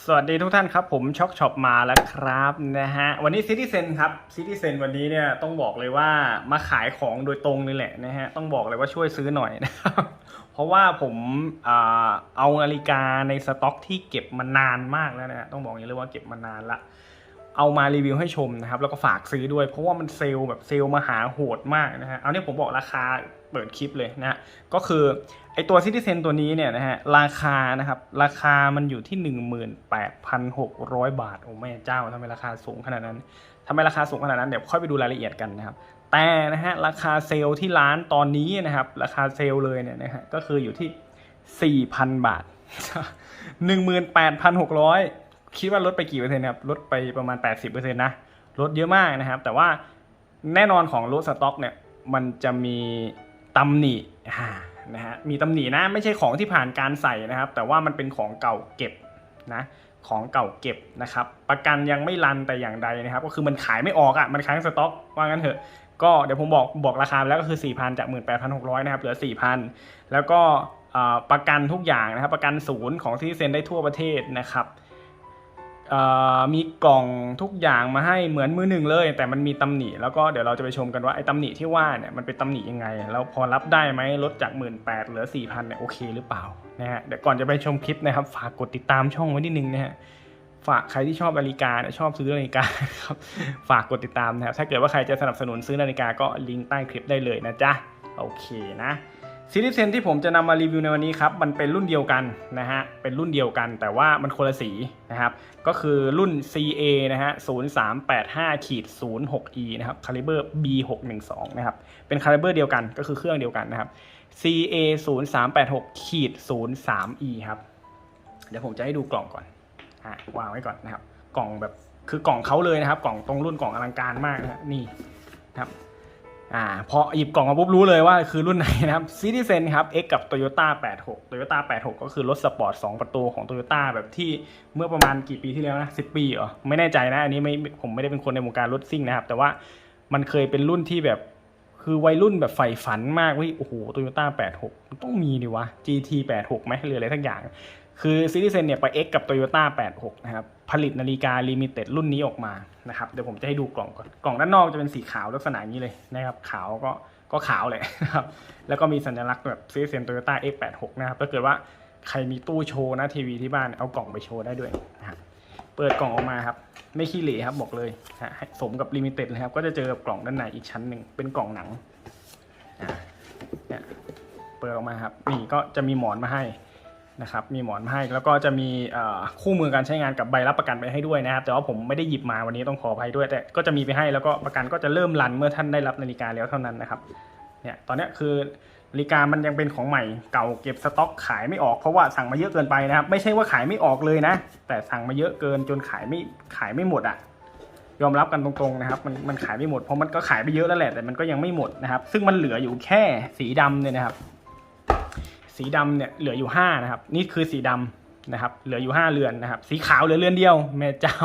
สวัสดีทุกท่านครับ ผมช็อกช็อปมาแล้วครับนะฮะวันนี้ซิติเซนครับซิติเซนวันนี้เนี่ยต้องบอกเลยว่ามาขายของโดยตรงนี่แหละนะฮะต้องบอกเลยว่าช่วยซื้อหน่อยนะครับเพราะว่าผมเอานาฬิกาในสต็อกที่เก็บมานานมากแล้วนะฮะต้องบอกอย่างนี้เลยว่าเก็บมานานละเอามารีวิวให้ชมนะครับแล้วก็ฝากซื้อด้วย เพราะว่ามันเซลล์แบบเซลล์มาหาโหดมากนะฮะเอาเนี่ยผมบอกราคา เปิดคลิปเลยนะฮะก็คือไอตัวซิติเซนตัวนี้เนี่ยนะฮะราคานะครับราคามันอยู่ที่ 18,600 บาท โอ้แม่เจ้าทำไมราคาสูงขนาดนั้นทำไมราคาสูงขนาดนั้นเดี๋ยวค่อยไปดูรายละเอียดกันนะครับแต่นะฮะราคาเซลล์ที่ร้านตอนนี้นะครับ ราคาเซลล์เลยเนี่ยนะฮะก็คืออยู่ที่ 4,000 บาท 18,600 คิดว่าลดไปกี่เปอร์เซ็นต์ครับลดไปประมาณ 80%นะลดเยอะมากนะครับ แต่ว่าแน่นอนของรถสต็อกเนี่ยมันจะมี ตำหนินะฮะมีตำหนินะไม่ใช่ของที่ผ่านการใส่นะครับ แต่ว่ามันเป็นของเก่าเก็บนะของเก่าเก็บนะครับ ประกันยังไม่รันแต่อย่างใดนะครับ ก็คือมันขายไม่ออกอะ่ะมันค้างสต็อกว่างั้นเถอะก็เดี๋ยวผมบอกบอกราคาไปแล้วก็คือ 4,000 จาก 18,600 นะครับ เหลือ 4,000 แล้วก็ประกันทุกอย่างนะครับ ประกันศูนย์ของที่เซ็นได้ทั่วประเทศนะครับ มีกล่องทุกอย่างมาให้เหมือนมือหนึ่งเลย แต่มันมีตำหนิแล้วก็เดี๋ยวเราจะไปชมกันว่าไอ้ตำหนิที่ว่าเนี่ยมันเป็นตำหนิยังไง แล้วพอรับได้ไหมลดจาก 1 8ื่นเหลือ 4 0 0 0เนี่ยโอเคหรือเปล่านะฮะเดี๋ยวก่อนจะไปชมคลิปนะครับ ฝากกดติดตามช่องไว้นิดนึงนะฮะฝากใครที่ชอบนาฬิกาชอบซื้อนาฬิกาครับฝากกดติดตามนะครับถ้าเกิดว่าใครจะสนับสนุนซื้อนาฬิกาก็ลิงก์ใต้คลิปได้เลยนะจ๊ะโอเคนะ ซีรีส์เซนที่ผมจะนำมารีวิวในวันนี้ครับมันเป็นรุ่นเดียวกันนะฮะเป็นรุ่นเดียวกัน แต่ว่ามันคนละสีนะครับก็คือรุ่น CA นะฮะ0385ขีด 06E นะครับคาลิเบอร์ B612 นะครับเป็นคาลิเบอร์เดียวกันก็คือเครื่องเดียวกันนะครับ CA 0386ขีด 03E ครับเดี๋ยวผมจะให้ดูกล่องก่อนอะวางไว้ก่อนนะครับ กล่องแบบคือกล่องเขาเลยนะครับ กล่องตรงรุ่นกล่องอลังการมากนะฮะนี่นะครับ อ่าพอหยิบกล่องมาปุ๊บรู้เลยว่าคือรุ่นไหนนะครับ Citizen ครับ X กับ Toyota 86 Toyota 86 ก็คือรถสปอร์ต 2 ประตูของ Toyota แบบที่เมื่อประมาณกี่ปีที่แล้วนะ 10 ปีเหรอ ไม่แน่ใจนะ อันนี้ไม่ผมไม่ได้เป็นคนในวงการรถซิ่งนะครับ แต่ว่ามันเคยเป็นรุ่นที่แบบคือวัยรุ่นแบบใฝ่ฝันมากว่าโอ้โห Toyota 86 มันต้องมีดิวะ GT 86ไหมหรืออะไรทั้งอย่าง คือ Citizen เนี่ยไป X กับ Toyota 86 นะครับ ผลิตนาฬิกา Limited รุ่นนี้ออกมานะครับเดี๋ยวผมจะให้ดูกล่องก่อนกล่องด้านนอกจะเป็นสีขาวลักษณะนี้เลยนะครับ ขาวก็ก็ขาวเลยนะครับแล้วก็มีสัญลักษณ์แบบ Citizen Toyota X86 นะครับถ้าเกิดว่าใครมีตู้โชว์นะทีวีที่บ้านเอากล่องไปโชว์ได้ด้วยนะครับเปิดกล่องออกมาครับ ไม่ขี้เหร่ครับบอกเลยฮะสมกับ Limited เลยครับก็จะเจอกับกล่องด้านในอีกชั้นหนึ่งเป็นกล่องหนังอะเปิดออกมาครับนี่ก็จะมีหมอนมาให้ นะครับมีหมอนให้แล้วก็จะมีคู่มือการใช้งานกับใบรับประกันไปให้ด้วยนะครับแต่ว่าผมไม่ได้หยิบมาวันนี้ต้องขออภัยด้วย แต่ก็จะมีไปให้แล้วก็ประกันก็จะเริ่มรันเมื่อท่านได้รับนาฬิกาแล้วเท่านั้นนะครับเนี่ยตอนนี้คือนาฬิกามันยังเป็นของใหม่เก่าเก็บสต็อกขายไม่ออกเพราะว่าสั่งมาเยอะเกินไปนะครับ ไม่ใช่ว่าขายไม่ออกเลยนะ แต่สั่งมาเยอะเกินจนขายไม่ขายไม่หมดอะยอมรับกันตรงๆนะครับมันมันขายไม่หมดเพราะมันก็ขายไปเยอะแล้วแหละแต่มันก็ยังไม่หมดนะครับ ซึ่งมันเหลืออยู่แค่สีดำเนี่ยนะครับ สีดำเนี่ยเหลืออยู่ห้านะครับนี่คือสีดำนะครับเหลืออยู่ห้าเรือนนะครับสีขาวเหลือเรือนเดียวแม่เจ้า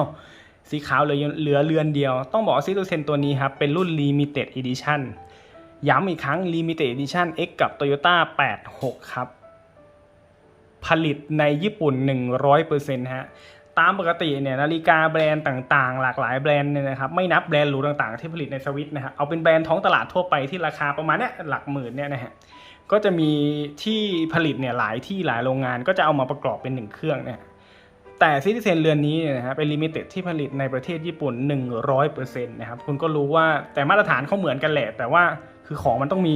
สีขาวเหลือเหลือเรือนเดียว ต้องบอกว่าซิตูเซนตัวนี้ครับเป็นรุ่น Limited Edition ย้ำอีกครั้ง Limited Edition X กับ Toyota 86 ครับ ผลิตในญี่ปุ่น 100%ฮะตามปกติเนี่ยนาฬิกาแบรนด์ต่างๆ หลากหลายแบรนด์เนี่ยนะครับไม่นับแบรนด์หรูต่างๆ ที่ผลิตในสวิตนะครับเอาเป็นแบรนด์ท้องตลาดทั่วไปที่ราคาประมาณเนี้ยหลักหมื่นเนี่ยนะฮะ ก็จะมีที่ผลิตเนี่ยหลายที่หลายโรงงานก็จะเอามาประกอบเป็นหนึ่งเครื่องเนี่ยแต่ซิติเซนเรือนนี้เนี่ยนะฮะเป็นลิมิเต็ดที่ผลิตในประเทศญี่ปุ่น 100%นะครับคุณก็รู้ว่าแต่มาตรฐานเขาเหมือนกันแหละ แต่ว่าคือของมันต้องมี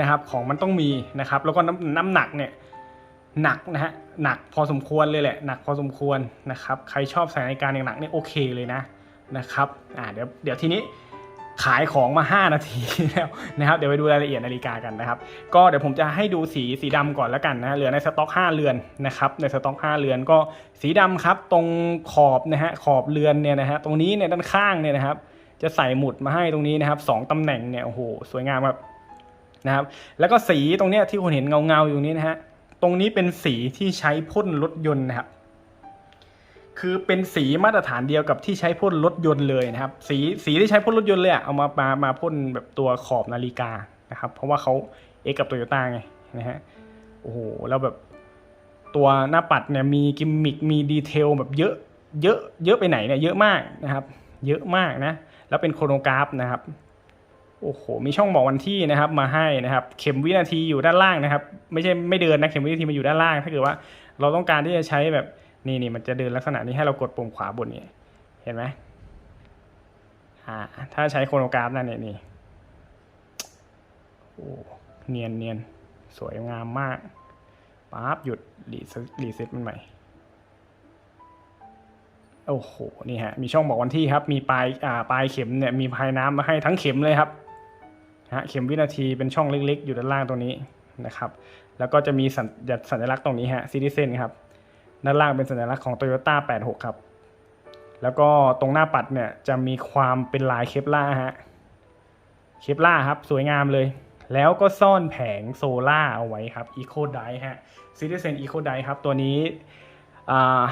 นะครับของมันต้องมีนะครับแล้วก็น้ำน้ำหนักเนี่ยหนักนะฮะหนักพอสมควรเลยแหละหนักพอสมควรนะครับใครชอบใส่นาฬิกาหนักๆเนี่ยโอเคเลยนะนะครับอ่าเดี๋ยวเดี๋ยวทีนี้ ขายของมา 5 นาทีแล้วนะครับเดี๋ยวไปดูรายละเอียดนาฬิกากันนะครับ ก็เดี๋ยวผมจะให้ดูสีสีดำก่อนแล้วกันนะเหลือในสต็อก 5 เรือนนะครับในสต็อก 5 เรือนก็สีดำครับตรงขอบนะฮะขอบเรือนเนี่ยนะฮะตรงนี้เนี่ยด้านข้างเนี่ยนะครับ จะใส่หมุดมาให้ตรงนี้นะครับสองตำแหน่งเนี่ยโอ้โหสวยงามครับนะครับ แล้วก็สีตรงเนี้ยที่คุณเห็นเงาๆอยู่นี้นะฮะตรงนี้เป็นสีที่ใช้พ่นรถยนต์นะครับ คือเป็นสีมาตรฐานเดียวกับที่ใช้พ่นรถยนต์เลยนะครับ สีสีที่ใช้พ่นรถยนต์เลยอะเอามามามาพ่นแบบตัวขอบนาฬิกานะครับ เพราะว่าเขาเอกกับโตโยต้าไงนะฮะโอ้โหแล้วแบบตัวหน้าปัดเนี่ยมีกิมมิคมีดีเทลแบบเยอะเยอะเยอะไปไหนเนี่ยเยอะมากนะครับ เยอะมากนะ แล้วเป็นโครโนกราฟนะครับโอ้โห มีช่องบอกวันที่นะครับ มาให้นะครับ เข็มวินาทีอยู่ด้านล่างนะครับ ไม่ใช่ไม่เดินนะ เข็มวินาทีมันอยู่ด้านล่าง ถ้าเกิดว่าเราต้องการที่จะใช้แบบ นี่นี่มันจะเดินลักษณะนี้ให้เรากดปุ่มขวาบนนี่เห็นไหมอ่าถ้าใช้โครโนกราฟนั่นเนี่ยนี่โอ้เนียนเนียนสวยงามมากปั๊บหยุดรีเซ็ตรีเซ็ตมันใหม่โอ้โหนี่ฮะมีช่องบอกวันที่ครับ มีปลายอ่าปลายเข็มเนี่ยมีพายน้ำมาให้ทั้งเข็มเลยครับฮะเข็มวินาทีเป็นช่องเล็กๆ อยู่ด้านล่างตรงนี้นะครับ แล้วก็จะมีสัญสัญลักษณ์ตรงนี้ฮะซิติเซนครับ ด้านล่างเป็นสัญลักษณ์ของ Toyota 86 ครับ แล้วก็ตรงหน้าปัดเนี่ยจะมีความเป็นลายเคปล่าฮะ เคปล่าครับสวยงามเลย แล้วก็ซ่อนแผงโซล่าเอาไว้ครับ Eco d i ฮะ Citizen Eco d i ครับ ตัวนี้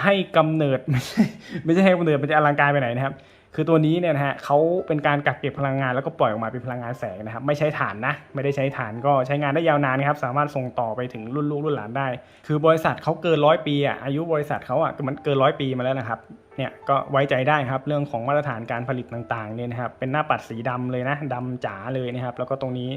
ให้กำเนิด ไม่ใช่ไม่ใช่ให้กำเนิดมันจะอลังการไปไหนนะครับ คือตัวนี้เนี่ยนะฮะเขาเป็นการกักเก็บพลังงานแล้วก็ปล่อยออกมาเป็นพลังงานแสงนะครับ ไม่ใช้ถ่านนะ ไม่ได้ใช้ถ่านก็ใช้งานได้ยาวนานนะครับ สามารถส่งต่อไปถึงรุ่นลูกรุ่นหลานได้ คือบริษัทเขาเกินร้อยปีอะอายุบริษัทเขาอะมันเกินร้อยปีมาแล้วนะครับเนี่ยก็ไว้ใจได้ครับเรื่องของมาตรฐานการผลิตต่างๆเนี่ยนะครับเป็นหน้าปัดสีดำเลยนะดำจ๋าเลยนะครับแล้วก็ตรงนี้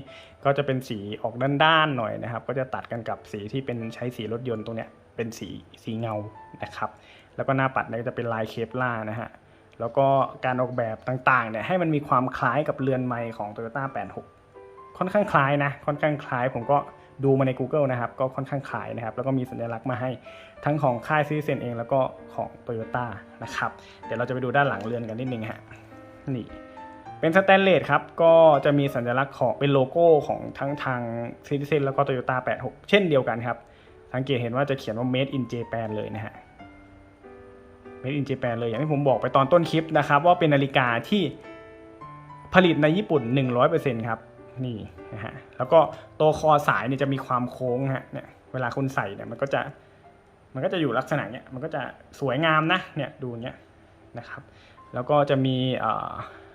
ก็จะเป็นสีออกด้านๆหน่อยนะครับ ก็จะตัดกันกับสีที่เป็นใช้สีรถยนต์ตรงเนี้ยเป็นสีสีเงานะครับ แล้วก็หน้าปัดเนี่ยจะเป็นลายเคปล่านะฮะ แล้วก็การออกแบบต่างๆเนี่ยให้มันมีความคล้ายกับเรือนไม้ของ Toyota 86 ค่อนข้างคล้ายนะค่อนข้างคล้าย ผมก็ดูมาใน Google นะครับ ก็ค่อนข้างคล้ายนะครับ แล้วก็มีสัญลักษณ์มาให้ทั้งของค่ายซีเซนเองแล้วก็ของ Toyota นะครับ เดี๋ยวเราจะไปดูด้านหลังเรือนกันนิดนึงฮะนี่เป็นสแตนเลสครับ ก็จะมีสัญลักษณ์ของเป็นโลโก้ของทั้งทาง Citizen แล้วก็ Toyota 86 เช่นเดียวกันครับสังเกตเห็นว่าจะเขียนว่า Made in Japan เลยนะฮะ Made in Japan เลยอย่างที่ผมบอกไปตอนต้นคลิปนะครับ ว่าเป็นนาฬิกาที่ผลิตในญี่ปุ่น 100%ครับนี่นะฮะแล้วก็ตัวคอสายเนี่ยจะมีความโค้งฮะเนี่ยเวลาคุณใส่เนี่ยมันก็จะมันก็จะอยู่ลักษณะเนี้ยมันก็จะสวยงามนะเนี่ยดูเนี้ยนะครับ แล้วก็จะมี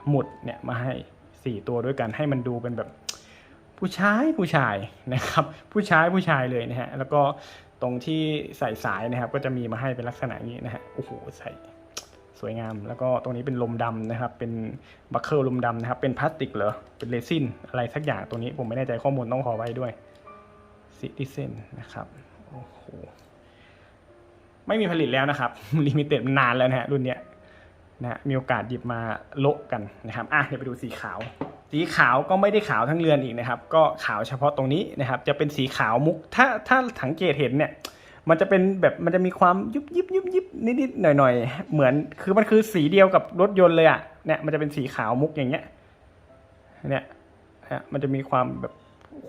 หมุดเนี่ยมาให้ 4 ตัวด้วยกันให้มันดูเป็นแบบผู้ชายผู้ชายนะครับ ผู้ชายผู้ชายเลยนะฮะแล้วก็ ตรงที่ใส่สายนะครับ ก็จะมีมาให้เป็นลักษณะนี้นะฮะโอ้โหใส่สวยงาม แล้วก็ตรงนี้เป็นลมดำนะครับ เป็นบัคเคิลลมดำนะครับ เป็นพลาสติกเหรอเป็นเรซินอะไรสักอย่างตรงนี้ผมไม่แน่ใจข้อมูลต้องขอไว้ด้วยซิติเซนนะครับโอ้โหไม่มีผลิตแล้วนะครับลิมิเต็ดนานแล้วนะฮะรุ่นเนี้ยนะฮะมีโอกาสหยิบมาโละกันนะครับ อะเดี๋ยวไปดูสีขาว สีขาวก็ไม่ได้ขาวทั้งเรือนอีกนะครับ ก็ขาวเฉพาะตรงนี้นะครับ จะเป็นสีขาวมุก ถ้าถ้าสังเกตเห็นเนี่ย มันจะเป็นแบบมันจะมีความยุบยิบยุบยิบนิดนิดหน่อยหน่อยๆเหมือนคือมันคือสีเดียวกับรถยนต์เลยอะเนี่ยมันจะเป็นสีขาวมุกอย่างเงี้ยเนี่ยฮะมันจะมีความแบบ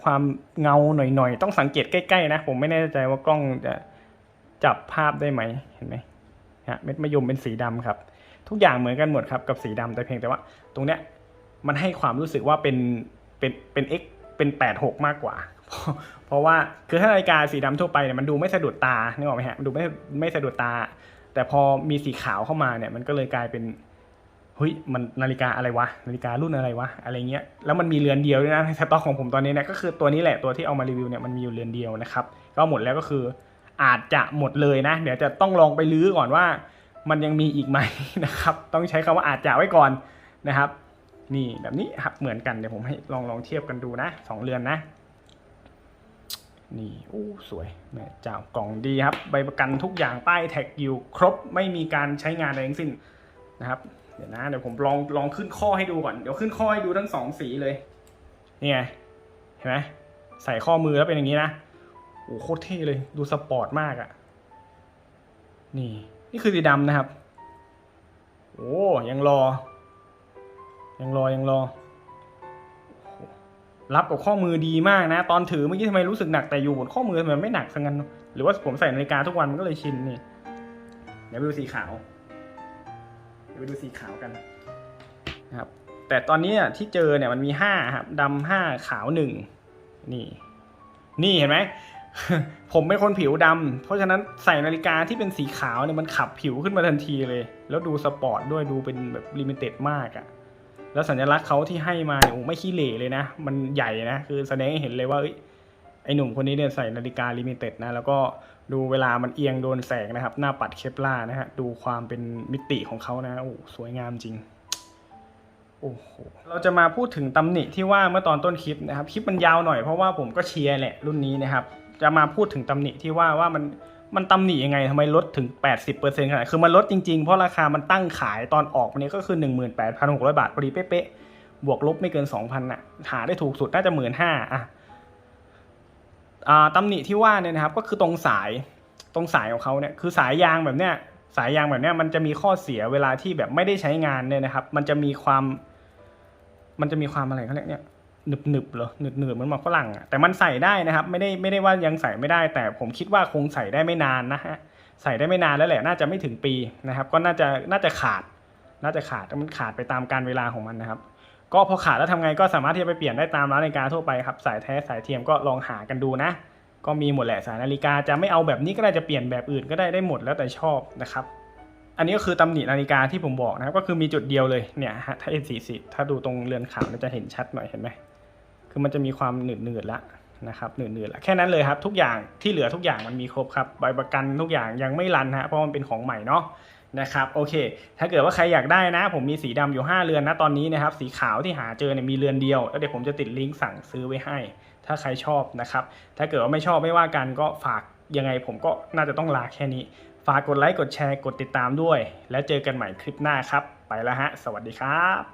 ความเงาหน่อยหน่อยๆ ต้องสังเกตใกล้ๆนะ ผมไม่แน่ใจว่ากล้องจะจับภาพได้ไหมเห็นไหมฮะเม็ดมะยมเป็นสีดำครับ ทุกอย่างเหมือนกันหมดครับกับสีดำแต่เพียงแต่ว่า ตรงเนี้ย มันให้ความรู้สึกว่าเป็นเป็นเป็น X เป็น 86 มากกว่า เพราะว่าคือถ้านาฬิกาสีดำทั่วไปเนี่ยมันดูไม่สะดุดตานึกออกไหมฮะดูไม่ไม่สะดุดตา แต่พอมีสีขาวเข้ามาเนี่ยมันก็เลยกลายเป็นเฮ้ยมันนาฬิกาอะไรวะนาฬิการุ่นอะไรวะอะไรเงี้ยแล้วมันมีเรือนเดียวด้วยนะในสต็อกของผมตอนนี้เนี่ยก็คือตัวนี้แหละตัวที่เอามารีวิวเนี่ยมันมีอยู่เรือนเดียวนะครับก็หมดแล้วก็คืออาจจะหมดเลยนะ เดี๋ยวจะต้องลองไปลื้อก่อนว่า มันยังมีอีกไหมนะครับ ต้องใช้คำว่าอาจจะไว้ก่อนนะครับ นี่แบบนี้ครับเหมือนกันเดี๋ยวผมให้ลองลองเทียบกันดูนะสองเรือนนะ นี่โอ้สวยแม่เจ้ากล่องดีครับ ใบประกันทุกอย่างป้ายแท็กอยู่ครบไม่มีการใช้งานอะไรทั้งสิ้นนะครับ เดี๋ยวนะเดี๋ยวผมลองลองขึ้นข้อให้ดูก่อนเดี๋ยวขึ้นข้อให้ดูทั้งสองสีเลยนี่ไงเห็นไหมใส่ข้อมือแล้วเป็นอย่างนี้นะโอ้โคตรเท่เลยดูสปอร์ตมากอะ่ะ นี่ นี่คือสีดำนะครับ โอ้ยังรอ ยังรอยังรอ รับกับข้อมือดีมากนะ ตอนถือเมื่อกี้ทำไมรู้สึกหนักแต่อยู่บนข้อมือทำไมไม่หนักสังกันหรือว่าผมใส่นาฬิกาทุกวันมันก็เลยชินนี่เดี๋ยวไปดูสีขาว เดี๋ยวไปดูสีขาวกันนะครับ แต่ตอนนี้ที่เจอเนี่ยมันมีห้าครับดำห้าขาวหนึ่งนี่ นี่เห็นไหมผมเป็นคนผิวดำเพราะฉะนั้นใส่นาฬิกาที่เป็นสีขาวเนี่ยมันขับผิวขึ้นมาทันทีเลย แล้วดูสปอร์ตด้วยดูเป็นแบบลิมิเต็ดมากอะ่ะ แล้วสัญลักษณ์เขาที่ให้มาเนี่ยโอ้ไม่ขี้เหร่เลยนะ มันใหญ่นะ คือแสดงให้เห็นเลยว่าเอ้หนุ่มคนนี้เนี่ยใส่นาฬิกาลิมิเต็ดนะ แล้วก็ดูเวลามันเอียงโดนแสงนะครับ หน้าปัดเคปล่านะฮะ ดูความเป็นมิติของเขานะ โอ้ สวยงามจริง โอ้โห เราจะมาพูดถึงตำหนิที่ว่าเมื่อตอนต้นคลิปนะครับ คลิปมันยาวหน่อยเพราะว่าผมก็เชียร์แหละรุ่นนี้นะครับ จะมาพูดถึงตำหนิที่ว่าว่ามัน มันตำหนิยังไงทำไมลดถึง 80%ขนาดคือมันลดจริงๆ เพราะราคามันตั้งขายตอนออกวันนี้ก็คือ 18,600 บาทพอดีเป๊ะๆบวกลบไม่เกิน 2,000น่ะหาได้ถูกสุดน่าจะ 15,000อะอ่าตำหนิที่ว่าเนี่ยนะครับก็คือตรงสายตรงสายของเขาเนี่ยคือสายยางแบบเนี้ยสายยางแบบเนี้ยมันจะมีข้อเสียเวลาที่แบบไม่ได้ใช้งานเนี่ยนะครับ มันจะมีความ มันจะมีความอะไรเขาเรียกเนี่ย หนึบหนึบๆเหรอหนึบหนึบเหมือนหมากฝรั่งอะแต่มันใส่ได้นะครับ ไม่ได้ไม่ได้ว่ายังใส่ไม่ได้ แต่ผมคิดว่าคงใส่ได้ไม่นานนะฮะใส่ได้ไม่นานแล้วแหละน่าจะไม่ถึงปีนะครับ ก็น่าจะน่าจะขาด น่าจะขาดมันขาดไปตามการเวลาของมันนะครับ ก็พอขาดแล้วทำไงก็สามารถที่จะไปเปลี่ยนได้ตามร้านนาฬิกาทั่วไปครับสายแท้สายเทียมก็ลองหากันดูนะ ก็มีหมดแหละสายนาฬิกาจะไม่เอาแบบนี้ก็ได้จะเปลี่ยนแบบอื่นก็ได้ได้หมดแล้วแต่ชอบนะครับอันนี้ก็คือตำหนินาฬิกาที่ผมบอกนะครับ ก็คือมีจุดเดียวเลยเนี่ยฮะถ้า N40 ถ้าดูตรงเรือนขาวจะเห็นชัดหน่อยเห็นไหม คือมันจะมีความหนืดหนืดละนะครับหนืดหนืดละแค่นั้นเลยครับ ทุกอย่างที่เหลือทุกอย่างมันมีครบครับใบประกันทุกอย่างยังไม่รันฮะเพราะมันเป็นของใหม่เนาะนะครับโอเค ถ้าเกิดว่าใครอยากได้นะ ผมมีสีดำอยู่ 5 เรือนนะตอนนี้นะครับสีขาวที่หาเจอเนี่ยมีเรือนเดียวแล้วเดี๋ยวผมจะติดลิงก์สั่งซื้อไว้ให้ ถ้าใครชอบนะครับถ้าเกิดว่าไม่ชอบไม่ว่ากันก็ฝากยังไงผมก็น่าจะต้องลาแค่นี้ ฝากกดไลค์กดแชร์กดติดตามด้วย แล้วเจอกันใหม่คลิปหน้าครับ ไปแล้วฮะ สวัสดีครับ